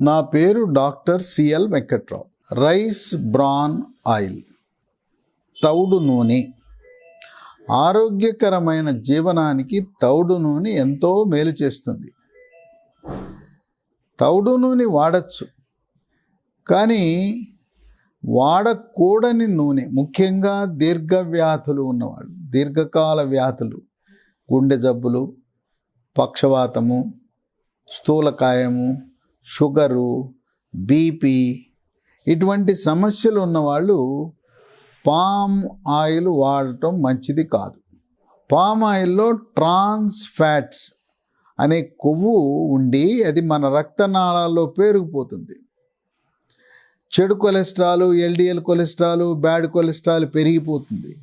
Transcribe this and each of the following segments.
నా పేరు doctor C L Venkatrao. Rice bran oil. తౌడు నూనె. ఆరోగ్యకరమైన జీవనానికి తౌడు నూనె ఎంతో మేలు చేస్తుంది. తౌడు నూనె వాడచ్చు. కానీ వాడకూడని నూనె ముఖ్యంగా దీర్ఘ వ్యాధులు ఉన్నవాళ్ళు దీర్ఘకాల వ్యాధులు గుండె జబ్బులు పక్షవాతము స్థూలకాయము షుగరు బీపీ ఇటువంటి సమస్యలు ఉన్నవాళ్ళు పామ్ ఆయిల్ వాడటం మంచిది కాదు. పామ్ ఆయిల్లో ట్రాన్స్ ఫ్యాట్స్ అనే కొవ్వు ఉండి అది మన రక్తనాళాల్లో పేరుకుపోతుంది. చెడు cholesterol LDL cholesterol bad cholesterol పెరిగిపోతుంది.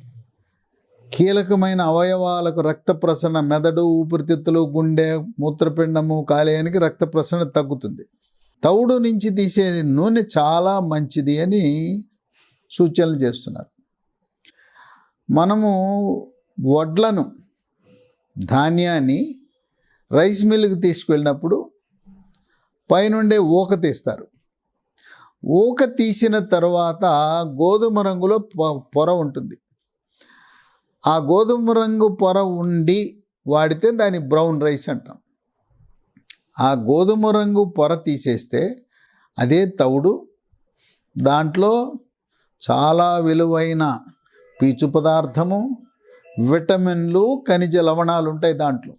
కీలకమైన అవయవాలకు రక్త ప్రసరణ మెదడు ఊపిరితిత్తులు గుండె మూత్రపిండము కాలేయానికి రక్త ప్రసరణ తగ్గుతుంది. తౌడు నుంచి తీసే నూనె చాలా మంచిది అని సూచనలు చేస్తున్నారు. మనము వడ్లను ధాన్యాన్ని రైస్ మిల్లుకి తీసుకువెళ్ళినప్పుడు పైనుండే ఊక తీస్తారు. ఊక తీసిన తర్వాత గోధుమ రంగులో పొ- పొర ఉంటుంది. ఆ గోధుమ రంగు పొర ఉండి వాడితే దాన్ని బ్రౌన్ రైస్ అంటాం. ఆ గోధుమ రంగు పొర తీసేస్తే అదే తవుడు. దాంట్లో చాలా విలువైన పీచు పదార్థము విటమిన్లు ఖనిజ లవణాలు ఉంటాయి దాంట్లో.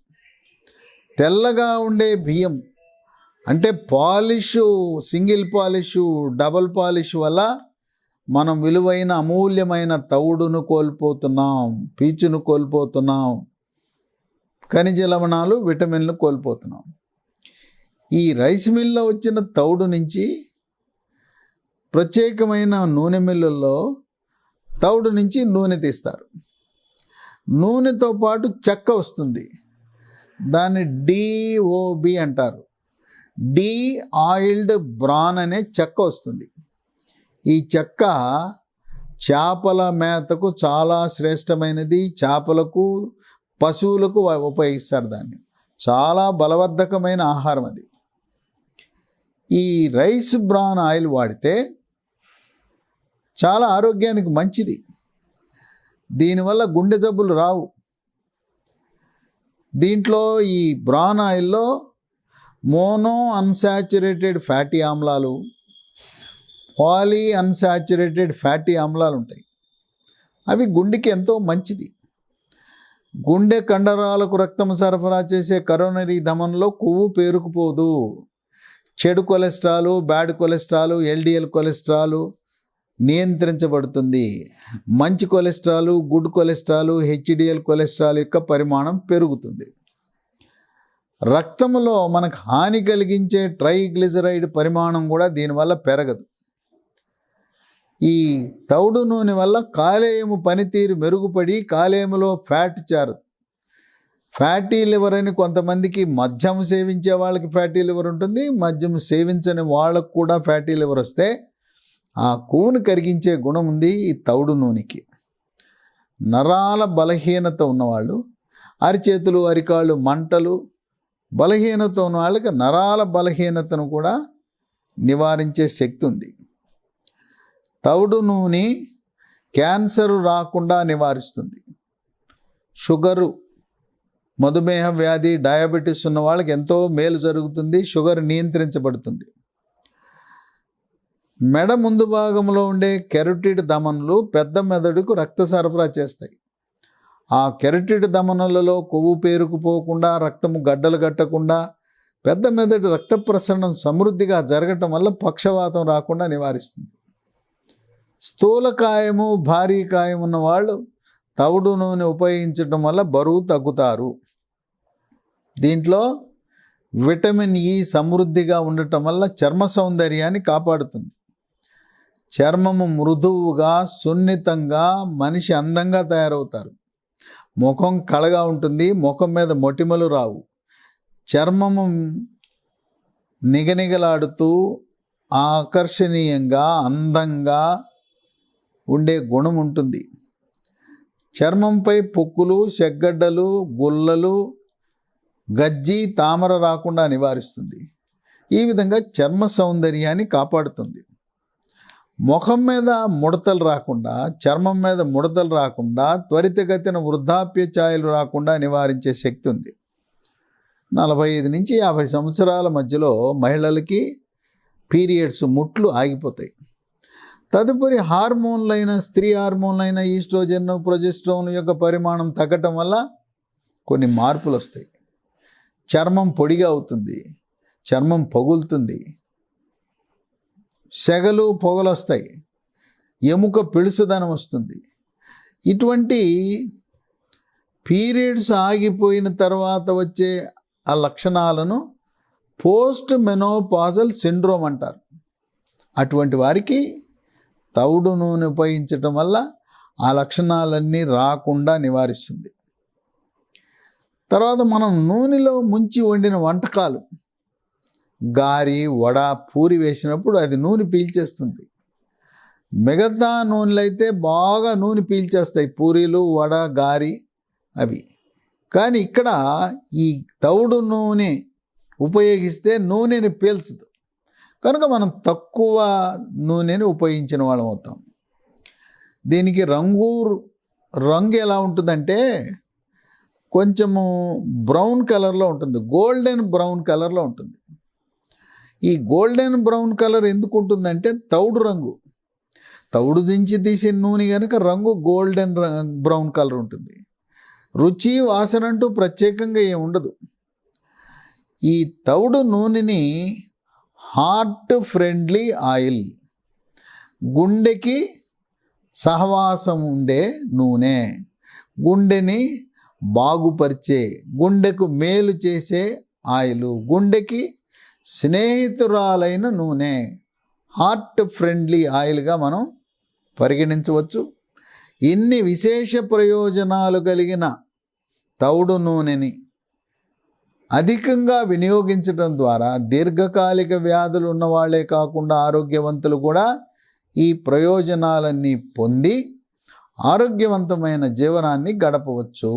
తెల్లగా ఉండే బియ్యం అంటే polish single polish double polish వల్ల మనం విలువైన అమూల్యమైన తవుడును కోల్పోతున్నాం పీచును కోల్పోతున్నాం ఖనిజ లవణాలు విటమిన్లు కోల్పోతున్నాం. ఈ రైస్ మిల్లో వచ్చిన తౌడు నుంచి ప్రత్యేకమైన నూనె మిల్లుల్లో తౌడు నుంచి నూనె తీస్తారు. నూనెతో పాటు చెక్క వస్తుంది. దాన్ని డిఓబి అంటారు. డీ ఆయిల్డ్ బ్రాన్ అనే చెక్క వస్తుంది. ఈ చెక్క చేపల మేతకు చాలా శ్రేష్టమైనది. చేపలకు పశువులకు ఉపయోగిస్తారు దాన్ని. చాలా బలవర్ధకమైన ఆహారం అది. ఈ రైస్ బ్రాన్ ఆయిల్ వాడితే చాలా ఆరోగ్యానికి మంచిది. దీనివల్ల గుండె జబ్బులు రావు. దీంట్లో ఈ బ్రాన్ ఆయిల్లో మోనో అన్సాచురేటెడ్ ఫ్యాటీ ఆమ్లాలు పాలీ అన్సాచురేటెడ్ ఫ్యాటీ ఆమ్లాలు ఉంటాయి. అవి గుండెకి ఎంతో మంచిది. గుండె కండరాలకు రక్తం సరఫరా చేసే కరోనరీ ధమంలో కొవ్వు పేరుకుపోదు. చెడు cholesterol bad cholesterol LDL cholesterol నియంత్రించబడుతుంది. మంచి cholesterol good cholesterol HDL cholesterol యొక్క పరిమాణం పెరుగుతుంది. రక్తంలో మనకు హాని కలిగించే ట్రైగ్లిజరైడ్ పరిమాణం కూడా దీనివల్ల పెరగదు. ఈ తౌడు నూనె వల్ల కాలేయము పనితీరు మెరుగుపడి కాలేయములో ఫ్యాట్ చేరదు. ఫ్యాటీ లివర్ అని కొంతమందికి మద్యం సేవించే వాళ్ళకి ఫ్యాటీ లివర్ ఉంటుంది. మద్యం సేవించని వాళ్ళకు కూడా ఫ్యాటీ లివర్ వస్తే ఆ కొవ్వును కరిగించే గుణం ఉంది ఈ తౌడు నూనెకి. నరాల బలహీనత ఉన్నవాళ్ళు అరిచేతులు అరికాళ్ళు మంటలు బలహీనత ఉన్న వాళ్ళకి నరాల బలహీనతను కూడా నివారించే శక్తి ఉంది. తౌడు నూనె క్యాన్సర్ రాకుండా నివారిస్తుంది. షుగరు మధుమేహ వ్యాధి డయాబెటీస్ ఉన్న వాళ్ళకి ఎంతో మేలు జరుగుతుంది షుగర్ నియంత్రించబడుతుంది. మెడ ముందు భాగంలో ఉండే కెరటిడ్ దమనులు పెద్ద మెదడుకు రక్త సరఫరా చేస్తాయి. ఆ కెరటిడ్ దమనులలో కొవ్వు పేరుకుపోకుండా రక్తము గడ్డలు కట్టకుండా పెద్ద మెదడు రక్త ప్రసరణం సమృద్ధిగా జరగటం వల్ల పక్షవాతం రాకుండా నివారిస్తుంది. స్థూలకాయము భారీ కాయం ఉన్న వాళ్ళు తవుడు నూనె ఉపయోగించడం వల్ల బరువు తగ్గుతారు. దీంట్లో విటమిన్ ఇ సమృద్ధిగా ఉండటం వల్ల చర్మ సౌందర్యాన్ని కాపాడుతుంది. చర్మము మృదువుగా సున్నితంగా మనిషి అందంగా తయారవుతారు. ముఖం కళగా ఉంటుంది ముఖం మీద మొటిమలు రావు. చర్మము నిగనిగలాడుతూ ఆకర్షణీయంగా అందంగా ఉండే గుణం ఉంటుంది. చర్మంపై పొక్కులు చెగ్గడ్డలు గుల్లలు గజ్జి తామర రాకుండా నివారిస్తుంది. ఈ విధంగా చర్మ సౌందర్యాన్ని కాపాడుతుంది. ముఖం మీద ముడతలు రాకుండా చర్మం మీద ముడతలు రాకుండా త్వరితగతిన వృద్ధాప్య ఛాయలు రాకుండా నివారించే శక్తి ఉంది. నలభై ఐదు నుంచి యాభై సంవత్సరాల మధ్యలో మహిళలకి పీరియడ్స్ ముట్లు ఆగిపోతాయి. తదుపరి హార్మోన్లైన స్త్రీ హార్మోన్లైన ఈస్ట్రోజన్ ప్రొజెస్ట్రోన్ యొక్క పరిమాణం తగ్గటం వల్ల కొన్ని మార్పులు వస్తాయి చర్మం పొడిగా అవుతుంది. చర్మం పగులుతుంది. సెగలు పొగలు వస్తాయి ఎముక పిలుసుదనం వస్తుంది. ఇటువంటి పీరియడ్స్ ఆగిపోయిన తర్వాత వచ్చే ఆ లక్షణాలను పోస్ట్ మెనోపాజల్ సిండ్రోమ్ అంటారు. అటువంటి వారికి తవుడు నూనె ఉపయోగించటం వల్ల ఆ లక్షణాలన్నీ రాకుండా నివారిస్తుంది. తర్వాత మనం నూనెలో ముంచి వండిన వంటకాలు. గారి వడ పూరి వేసినప్పుడు అది నూనె పీల్చేస్తుంది. మిగతా నూనెలు అయితే బాగా నూనె పీల్చేస్తాయి. పూరీలు వడ గారి అవి. కానీ ఇక్కడ ఈ తవుడు నూనె ఉపయోగిస్తే నూనెని పీల్చదు. కనుక మనం తక్కువ నూనెని ఉపయోగించిన వాళ్ళం అవుతాం. దీనికి రంగు రంగు ఎలా ఉంటుందంటే కొంచెము బ్రౌన్ కలర్లో ఉంటుంది. గోల్డెన్ బ్రౌన్ కలర్లో ఉంటుంది. ఈ గోల్డెన్ బ్రౌన్ కలర్ ఎందుకు ఉంటుందంటే తౌడు రంగు. తౌడు దించి తీసిన నూనె కనుక రంగు గోల్డెన్ బ్రౌన్ కలర్ ఉంటుంది. రుచి వాసన అంటూ ప్రత్యేకంగా ఏమి ఉండదు. ఈ తౌడు నూనెని హార్ట్ ఫ్రెండ్లీ ఆయిల్. గుండెకి సహవాసం ఉండే నూనె. గుండెని బాగుపరిచే గుండెకు మేలు చేసే ఆయిల్. గుండెకి స్నేహితురాలైన నూనె. హార్ట్ ఫ్రెండ్లీ ఆయిల్గా మనం పరిగణించవచ్చు. ఇన్ని విశేష ప్రయోజనాలు కలిగిన తౌడు నూనెని అధికంగా వినియోగించడం ద్వారా దీర్ఘకాలిక వ్యాధులు ఉన్నవాళ్ళే కాకుండా ఆరోగ్యవంతులు కూడా ఈ ప్రయోజనాలన్నీ పొంది ఆరోగ్యవంతమైన జీవనాన్ని గడపవచ్చు.